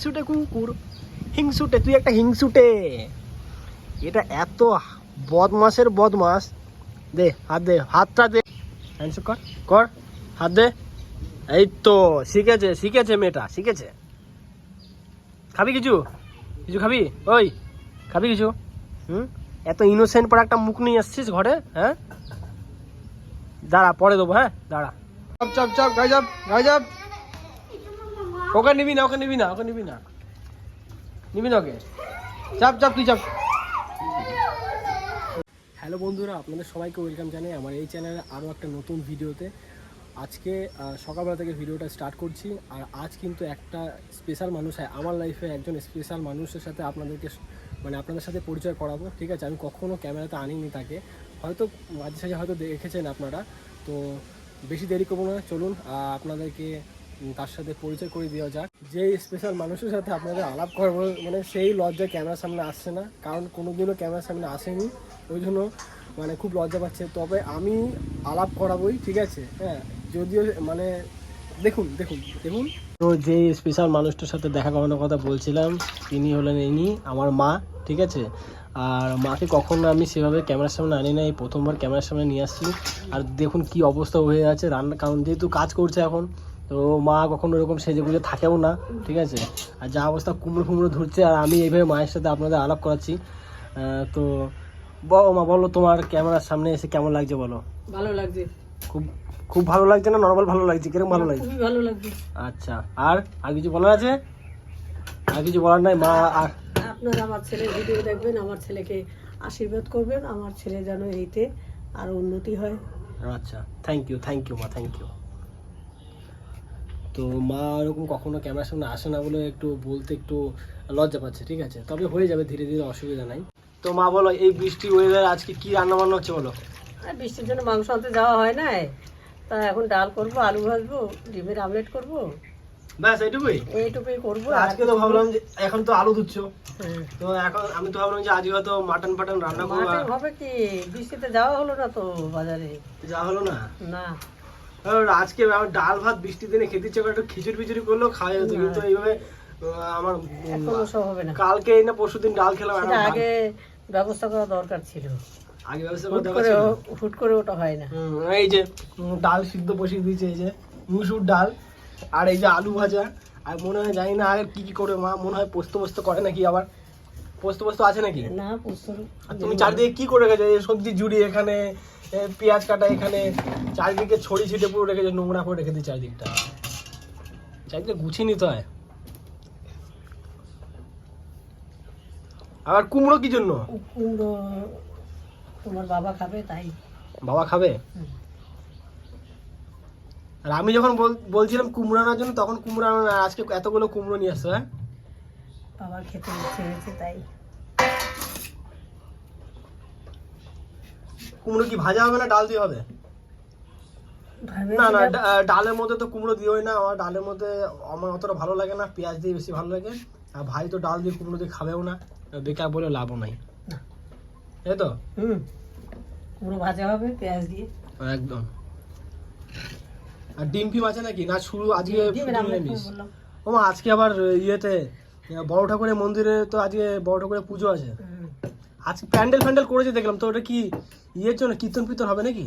হিংসুটে কুকুর হিংসুটে, তুই একটা হিংসুটে। এটা এত বদমাসের বদমাস দে, হাত দে, হাতটা দে। হ্যান্ডশেক কর কর, হাত দে। এই তো, শিখেছে শিখেছে মেয়েটা, শিখেছে। খাবি কিছু? কিছু খাবি? ওই, খাবি কিছু? হুম? এত ইনোসেন্ট পর একটা মুখ নিয়ে আসছিস ঘরে হ্যাঁ? দাঁড়া, পরে দেবো হ্যাঁ? দাঁড়া। চাপ চাপ চাপ গাই চাপ গাই ওকে নিবি না, ওকে নিবি না, ওকে নিবি না। নিবি না ওকে? চাপ চাপ, তুই চাপ। হ্যালো বন্ধুরা, আপনাদের সবাইকে ওয়েলকাম জানাই আমার এই চ্যানেলে আরও একটা নতুন ভিডিওতে। আজকে সকালবেলা থেকে ভিডিওটা স্টার্ট করছি, আর আজ কিন্তু একটা স্পেশাল মানুষ হয়। আমার লাইফে একজন স্পেশাল মানুষের সাথে আপনাদেরকে মানে আপনাদের সাথে পরিচয় করাবো, ঠিক আছে? আমি কখনও ক্যামেরাতে আনিনি তাকে। হয়তো মাঝে সাঝে হয়তো দেখেছেন আপনারা, তো বেশি দেরি করব না। চলুন আপনাদেরকে তার সাথে পরিচয় করে দেওয়া যাক। যে স্পেশাল মানুষের সাথে আপনাদের আলাপ করব মানে সেই লজ্জা ক্যামেরার সামনে আসছে না, কারণ কোনোদিনও ক্যামেরার সামনে আসেনি। ওই জন্য মানে খুব লজ্জা পাচ্ছে। তবে আমি আলাপ করাবোই, ঠিক আছে? হ্যাঁ যদিও মানে দেখুন দেখুন দেখুন। তো যে স্পেশাল মানুষটার সাথে দেখা করানোর কথা বলছিলাম, তিনি হলেন ইনি, আমার মা, ঠিক আছে? আর মাকে কখনো আমি সেভাবে ক্যামেরার সামনে আনি না এই প্রথমবার ক্যামেরার সামনে নিয়ে আসছি। আর দেখুন কি অবস্থা হয়ে আছে, রান্না, কারণ যেহেতু কাজ করছে এখন তো মা কখনো এরকম সেজে গুজে থাকেও না ঠিক আছে? আর যা অবস্থা কুমড়ো ফুমড়ো ধরছে আর আমি এইভাবে মায়ের সাথে আপনাদের আলাপ করাচ্ছি। তো বলো মা বলো তোমার ক্যামেরার সামনে এসে কেমন লাগছে বলো? ভালো লাগছে। খুব খুব ভালো লাগছে না? নর্মাল ভালো লাগছে? কীরকম ভালো লাগছে? খুবই ভালো লাগছে। আচ্ছা আর আর কিছু বলার আছে? আর কিছু বলার নাই? মা আর আপনারা আমার ছেলের ভিডিও দেখবেন আমার ছেলেকে আশীর্বাদ করবেন আমার ছেলে যেন এইতে আরও উন্নতি হয়। আচ্ছা থ্যাংক ইউ থ্যাংক ইউ মা থ্যাংক ইউ তো মা এরকম কখনো ক্যামেরার সামনে আসে না বলে একটু বলতে একটু লজ্জা পাচ্ছে ঠিক আছে? তবে হয়ে যাবে ধীরে ধীরে অসুবিধা নাই। তো মা বলো এই বৃষ্টি ওয়েদার আজকে কি রান্না বান্না হচ্ছে বলো? বৃষ্টির জন্য মাংস আনতে যাওয়া হয় না। তা এখন ডাল করব আলু ভাজবো ডিমের আমলেট করব। ব্যাস এইটুকুই? এইটুকুই করব আজকে তো ভাবলাম যে এখন তো আলু ধুচ্ছ। হ্যাঁ। তো এখন আমি তো ভাবলাম যে আজকে হয়তো মাটন ফাটন রান্না করব হবে কি? বৃষ্টিতে যাওয়া হলো না তো বাজারে? যাওয়া হলো না? না। আজকে ডাল ভাত বৃষ্টির দিনে খেতে ইচ্ছে করে একটু খিচুড়ি ফিচুড়ি করলেও খাওয়া যেত কিন্তু এইভাবে আমার কালকে না পরশু দিন ডাল খেলাম আগে ব্যবস্থা করা দরকার ছিল। আগে ব্যবস্থা করে পারছি হুট করে ওটা হয় না। এই যে ডাল সিদ্ধ বসিয়ে দিয়েছে এই যে মুসুর ডাল আর এই যে আলু ভাজা। আর মনে হয় জানি না আর কি কি করে মা মনে হয় পোস্ত পোস্ত করে নাকি আবার। পোস্ত পোস্ত আছে নাকি? না আর তুমি চারিদিকে কি করে এই সবজি জুড়ি এখানে পেঁয়াজ কাটা এখানে চারিদিকে ছড়ি ছিটে পুরো রেখেছো নোংরা করে রেখে দিই চারিদিকটা। চারিদিকে গুছিয়ে নিতে হয়। আবার কুমড়ো কি জন্য? কুমড়ো তোমার বাবা খাবে তাই। বাবা খাবে? আর আমি যখন বল- বলছিলাম কুমড়ো আনার জন্য তখন কুমড়ো আনা না, আজকে এতগুলো কুমড়ো নিয়ে আসছো হ্যাঁ? বাবার খেতে ইচ্ছে হয়েছে তাই। কুমড়ো কি ভাজা হবে না ডাল দিয়ে হবে? না না ডালের মধ্যে তো কুমড়ো দিওই না। আমার ডালের মধ্যে আমার অতটা ভালো লাগে না পেঁয়াজ দিয়ে বেশি ভালো লাগে। আর ভাই তো ডাল দিয়ে কুমড়ো দিয়ে খাবেও না। বেকার বলে লাভও নাই। এই তো? হুম। কুমড়ো ভাজা হবে পেঁয়াজ দিয়ে। একদম। আর ডিম ফিম আছে নাকি? না শুরু আজকে ও আজকে আবার ইয়েতে বড় ঠাকুরের মন্দিরে তো আজকে বড় ঠাকুরের পুজো আছে। আজকে প্যান্ডেল ফ্যান্ডেল করেছে দেখলাম। তো ওটা কি ইয়ের জন্য কীর্তন ফির্তন হবে নাকি?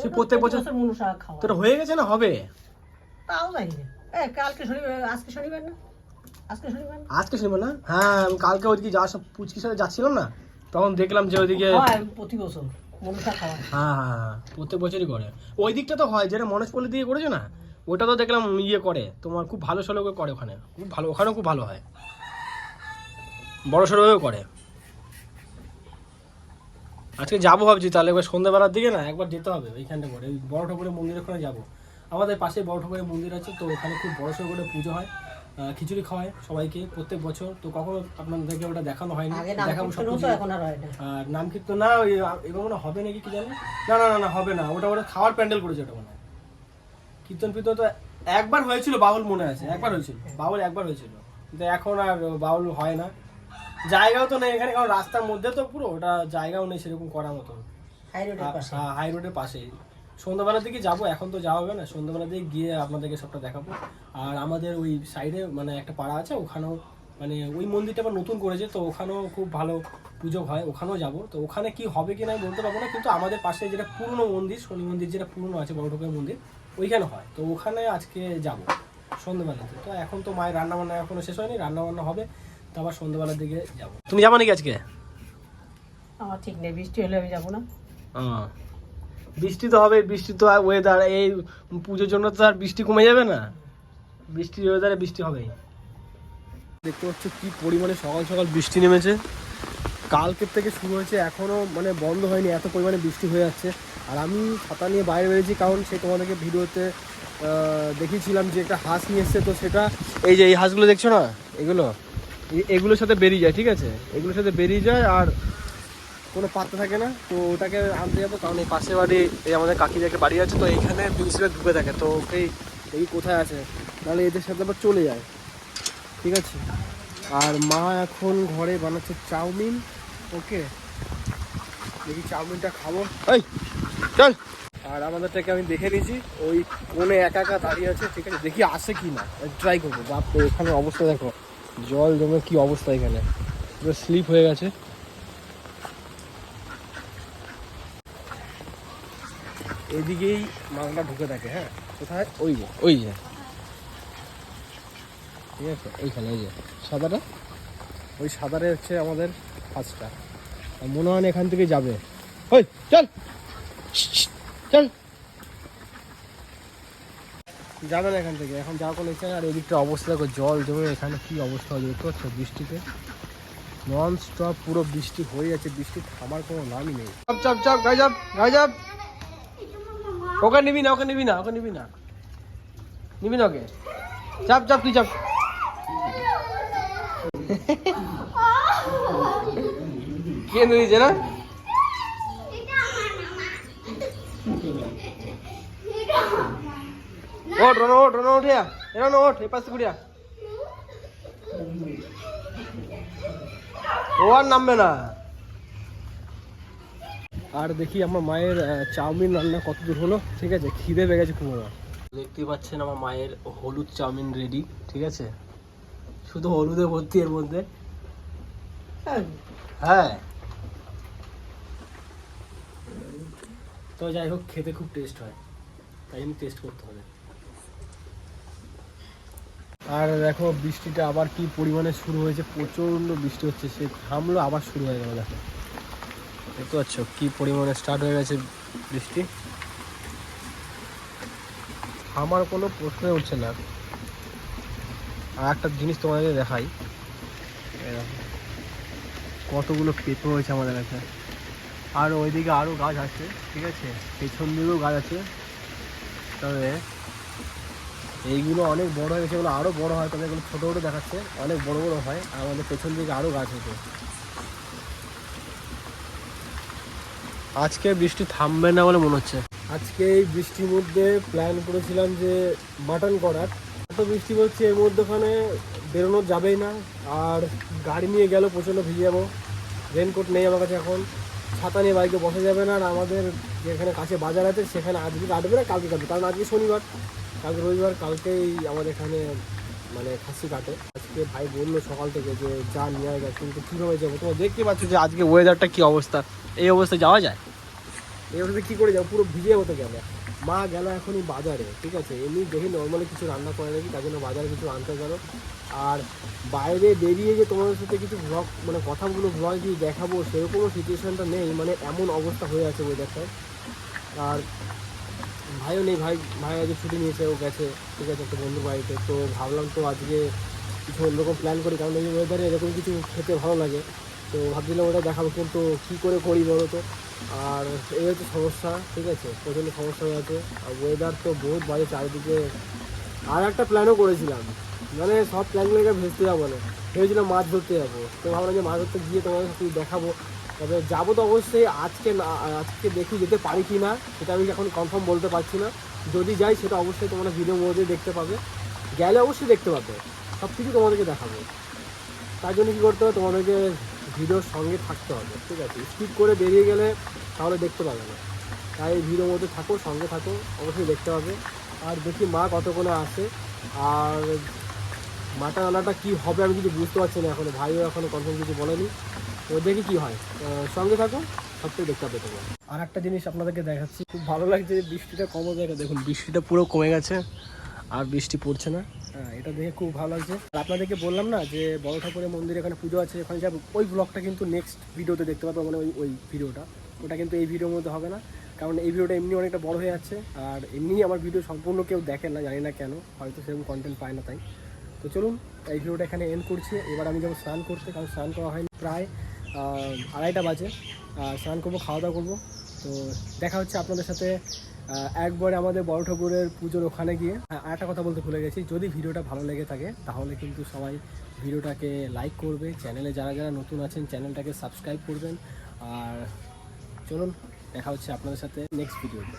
সে প্রত্যেক বছর মনু খাওয়া। তো ওটা হয়ে গেছে না হবে? তাও জানি না এ কালকে শনিবার আজকে শনিবার না? আজকে শনিবার না? আজকে শুনব না? হ্যাঁ আমি কালকে ওইদিকে যাওয়ার সব পুচকির সাথে যাচ্ছিলাম না? তখন দেখলাম যে ওইদিকে প্রতি বছর খাওয়া। হ্যাঁ হ্যাঁ হ্যাঁ প্রত্যেক বছরই করে। ওই দিকটা তো হয় যেটা মনোজ পল্লী দিয়ে করেছ না ওটা তো দেখলাম ইয়ে করে তোমার খুব ভালো সড়ো করে ওখানে। খুব ভালো ওখানেও খুব ভালো হয়। বড় সড়োও করে। আজকে যাব ভাবছি তাহলে এবার সন্ধ্যাবেলার দিকে না একবার যেতে হবে ওইখানটা করে ওই বড় ঠাকুরের মন্দিরের ওখানে যাব। আমাদের পাশে বড় ঠাকুরের মন্দির আছে তো ওখানে খুব বড় সড়ো করে পুজো হয় খিচুড়ি খাওয়ায় সবাইকে প্রত্যেক বছর। তো কখনো আপনাদেরকে ওটা দেখানো হয়নি দেখাবো সব হয় আর নাম কীর্তন না ওই এবার মনে হবে নাকি কি জানি? না না না না হবে না ওটা ওটা খাওয়ার প্যান্ডেল করেছে ওটা মনে হয়। কীর্তন ফির্তন তো একবার হয়েছিল বাউল মনে আছে একবার হয়েছিল বাউল একবার হয়েছিল। কিন্তু এখন আর বাউল হয় না। জায়গাও তো নেই এখানে কারণ রাস্তার মধ্যে তো পুরো ওটা জায়গাও নেই সেরকম করার মতো হাই রোডের পাশে। হাই রোডের পাশে। সন্ধ্যাবেলার দিকে যাব এখন তো যাওয়া হবে না সন্ধ্যাবেলার দিকে গিয়ে আপনাদেরকে সবটা দেখাবো। আর আমাদের ওই সাইডে মানে একটা পাড়া আছে ওখানেও মানে ওই মন্দিরটা আবার নতুন করেছে তো ওখানেও খুব ভালো পুজো হয় ওখানেও যাব। তো ওখানে কি হবে কি না আমি বলতে পারব না কিন্তু আমাদের পাশে যেটা পুরনো মন্দির শনি মন্দির যেটা পুরনো আছে বড় ঠাকুরের মন্দির ওইখানে হয়। তো ওখানে আজকে যাব সন্ধ্যাবেলাতে। তো এখন তো মায়ের রান্না বান্না এখনও শেষ হয়নি রান্না বান্না হবে। তো আবার সন্ধ্যাবেলার দিকে যাব। তুমি যাব নাকি আজকে? আমার ঠিক নেই বৃষ্টি হলে আমি যাব না। হ্যাঁ। বৃষ্টি তো হবে বৃষ্টি তো ওয়েদার এই পুজোর জন্য তো আর বৃষ্টি কমে যাবে না। বৃষ্টির ওয়েদারে বৃষ্টি হবেই। দেখতে পাচ্ছ কি পরিমাণে সকাল সকাল বৃষ্টি নেমেছে। কালকের থেকে শুরু হয়েছে এখনও মানে বন্ধ হয়নি এত পরিমাণে বৃষ্টি হয়ে যাচ্ছে। আর আমি ছাতা নিয়ে বাইরে বেরিয়েছি কারণ সে তোমাদেরকে ভিডিওতে দেখিয়েছিলাম যে একটা হাঁস নিয়ে এসছে তো সেটা এই যে এই হাঁসগুলো দেখছ না? এগুলো? এগুলোর সাথে বেরিয়ে যায় ঠিক আছে? এগুলোর সাথে বেরিয়ে যায় আর কোনো পাত্তা থাকে না। তো ওটাকে আনতে যাব কারণ এই পাশে বাড়ি এই আমাদের একটা বাড়ি আছে তো এইখানে প্রিন্সিপাল ঢুকে থাকে তো ওকেই এই কোথায় আছে? নাহলে এদের সাথে আবার চলে যায় ঠিক আছে? আর মা এখন ঘরে বানাচ্ছে চাউমিন ওকে? দেখি চাউমিনটা খাব। এই চল। আর আমাদেরটাকে আমি দেখে নিয়েছি ওই কোণে একা একা দাঁড়িয়ে আছে ঠিক আছে? দেখি আসে কি না ট্রাই করব। বাপরে এখানে অবস্থা দেখো। জল জমে কি অবস্থা এখানে? পুরো স্লিপ হয়ে গেছে। এদিকেই মালটা ঢুকে থাকে হ্যাঁ? কোথায়? ওই যে। ওই যে। ঠিক আছে ওইখানে এই যে। সাদাটা? ওই সাদারে হচ্ছে আমাদের ফার্স্টটা মনে হয় এখান থেকে যাবে। ওই চল! চল! যাবে না এখান থেকে। এখন যাওয়ার কোনো ইচ্ছা আর এদিকটা অবস্থা, দেখো জল জমে, এখানে কি অবস্থা হয়েছে দেখতে পাচ্ছ বৃষ্টিতে? নন স্টপ পুরো বৃষ্টি হয়ে যাচ্ছে, বৃষ্টি থামার কোনো নামই নেই। চাপ চাপ চাপ, গায়ে চাপ চাপ। ওকে নিবি না, ওকে নিবি না, ওকে নিবি না। নিবি না ওকে। চাপ চাপ, তুই চাপ। কে নিয়েছে না? ওঠ রনো ওঠ রনো উঠিয়া এরনো ওঠ এই পাশে ঘুরিয়া। ও আর নামবে না। আর দেখি আমার মায়ের চাউমিন রান্না কত দূর হলো ঠিক আছে? খিদে পেয়ে গেছে খুব আমার দেখতে পাচ্ছেন আমার মায়ের হলুদ চাউমিন রেডি ঠিক আছে? শুধু হলুদে ভর্তি এর মধ্যে। হ্যাঁ। তো যাই হোক খেতে খুব টেস্ট হয়। তাই জন্য টেস্ট করতে হবে। আর দেখো, বৃষ্টিটা আবার কি পরিমাণে শুরু হয়েছে, প্রচণ্ড বৃষ্টি হচ্ছে, সে থামলো, আবার শুরু হয়ে গেল, দেখো। দেখতে পাচ্ছ কি পরিমাণে স্টার্ট হয়ে গেছে বৃষ্টি। আমার কোনো প্রশ্নই উঠছে না। আর একটা জিনিস তোমাদেরকে দেখাই। কতগুলো পেঁপে হয়েছে আমাদের কাছে। আর ওইদিকে আরও গাছ আছে, ঠিক আছে? পেছন দিকেও গাছ আছে। তবে এইগুলো অনেক বড় হয়ে গেছে এগুলো আরও বড় হয় তবে এগুলো ছোটো ছোটো দেখাচ্ছে অনেক বড় বড় হয় আর আমাদের পেছন দিকে আরও গাছ হয়েছে আজকে বৃষ্টি থামবে না বলে মনে হচ্ছে। আজকে এই বৃষ্টির মধ্যে প্ল্যান করেছিলাম যে মাটন করার। এত বৃষ্টি হচ্ছে এর মধ্যেখানে বেরোনো যাবেই না আর গাড়ি নিয়ে গেলেও প্রচণ্ড ভিজে যাব। রেনকোট নেই আমার কাছে এখন ছাতা নিয়ে বাইকে বসা যাবে না আর আমাদের যেখানে কাছে বাজার আছে সেখানে আজকে কাটবে না কালকে কাটবে কারণ আজকে শনিবার। কালকে রবিবার, কালকেই আমার এখানে মানে খাসি কাটে। আজকে ভাই বলল সকাল থেকে যে, যা নিয়ে গেছে কিন্তু কীভাবে যাব? তোমরা দেখতে পাচ্ছ যে আজকে ওয়েদারটা কী অবস্থা। এই অবস্থায় যাওয়া যায়? এই অবস্থায় কী করে যাব? পুরো ভিজে হতে গেলে। মা গেল এখনই বাজারে, ঠিক আছে? এমনি দেখি নর্মালি কিছু রান্না করে নাকি, তার জন্য বাজারে কিছু আনতে গেল। আর বাইরে বেরিয়ে যে তোমাদের সাথে কিছু ব্লগ মানে কথাগুলো ব্লগ দিয়ে দেখাবো, সেরকমও সিচুয়েশানটা নেই। মানে এমন অবস্থা হয়ে আছে ওয়েদারটায় আর ভাইও নেই, ভাই ভাই আজকে ছুটি নিয়েছে, ও গেছে, ঠিক আছে, একটা বন্ধুর বাড়িতে। তো ভাবলাম তো আজকে কিছু অন্যরকম প্ল্যান করি, কারণ এই ওয়েদারে এরকম কিছু খেতে ভালো লাগে। তো ভাবছিলাম ওটা দেখাবো, কিন্তু কী করে করি বলো তো? আর এই হচ্ছে সমস্যা, ঠিক আছে, প্রচণ্ড সমস্যা হয়ে আছে। আর ওয়েদার তো বহুত বাজে, চারিদিকে। আর একটা প্ল্যানও করেছিলাম। মানে সব প্ল্যানগুলোকে ভেস্তে যাব না। ভেবেছিলাম মাছ ধরতে যাব। তো ভাবলাম যে মাছ ধরতে গিয়ে তোমাদের সাথে দেখাবো। তবে যাব তো অবশ্যই, আজকে না, আজকে দেখি যেতে পারি কি না সেটা আমি এখন কনফার্ম বলতে পারছি না। যদি যাই, সেটা অবশ্যই তোমরা ভিডিও মধ্যে দেখতে পাবে। গেলে অবশ্যই দেখতে পাবে। সব কিছু তোমাদেরকে দেখাবো। তার জন্য কী করতে হবে, তোমাদেরকে ভিডিওর সঙ্গে থাকতে হবে, ঠিক আছে? স্কিপ করে বেরিয়ে গেলে তাহলে দেখতে পাবে না। তাই এই ভিডিওর মধ্যে থাকো, সঙ্গে থাকো, অবশ্যই দেখতে হবে আর দেখি মা কতক্ষণে আসে। আর মাটা রান্নাটা কী হবে আমি কিছু বুঝতে পারছি না এখনও। ভাইও এখনও কনফার্ম কিছু বলেনি। তো দেখি কী হয়। সঙ্গে থাকো সবটাই দেখতে হবে তোমার। আর একটা জিনিস আপনাদেরকে দেখাচ্ছি। খুব ভালো লাগছে যে বৃষ্টিটা কমে দেখে দেখুন, বৃষ্টিটা পুরো কমে গেছে, আর বৃষ্টি পড়ছে না। হ্যাঁ এটা দেখে খুব ভালো লাগছে। আর আপনাদেরকে বললাম না যে বড় ঠাকুরের মন্দির এখানে পুজো আছে, ওখানে যাব। ওই ব্লগটা কিন্তু নেক্সট ভিডিওতে দেখতে পাবো মানে ওই ওই ভিডিওটা ওটা কিন্তু এই ভিডিওর মধ্যে হবে না। কারণ এই ভিডিওটা এমনি অনেকটা বড় হয়ে যাচ্ছে। আর এমনি আমার ভিডিও সম্পূর্ণ কেউ দেখে না, জানি না কেন। হয়তো সেরকম কন্টেন্ট পায় না তাই। তো চলুন এই ভিডিওটা এখানে এন্ড করছি। এবার আমি যাব স্নান করতে কারণ স্নান করা হয়নি প্রায় আড়াইটা বাজে। স্নান করব খাওয়া দাওয়া করব। তো দেখা হচ্ছে আপনাদের সাথে একবারে আমাদের বড় ঠাকুরের পুজোর ওখানে গিয়ে। হ্যাঁ, একটা কথা বলতে ভুলে গেছি যদি ভিডিওটা ভালো লেগে থাকে তাহলে কিন্তু সবাই ভিডিওটাকে লাইক করবে। চ্যানেলে যারা যারা নতুন আছেন চ্যানেলটাকে সাবস্ক্রাইব করবেন। আর চলুন দেখা হচ্ছে আপনাদের সাথে নেক্সট ভিডিওতে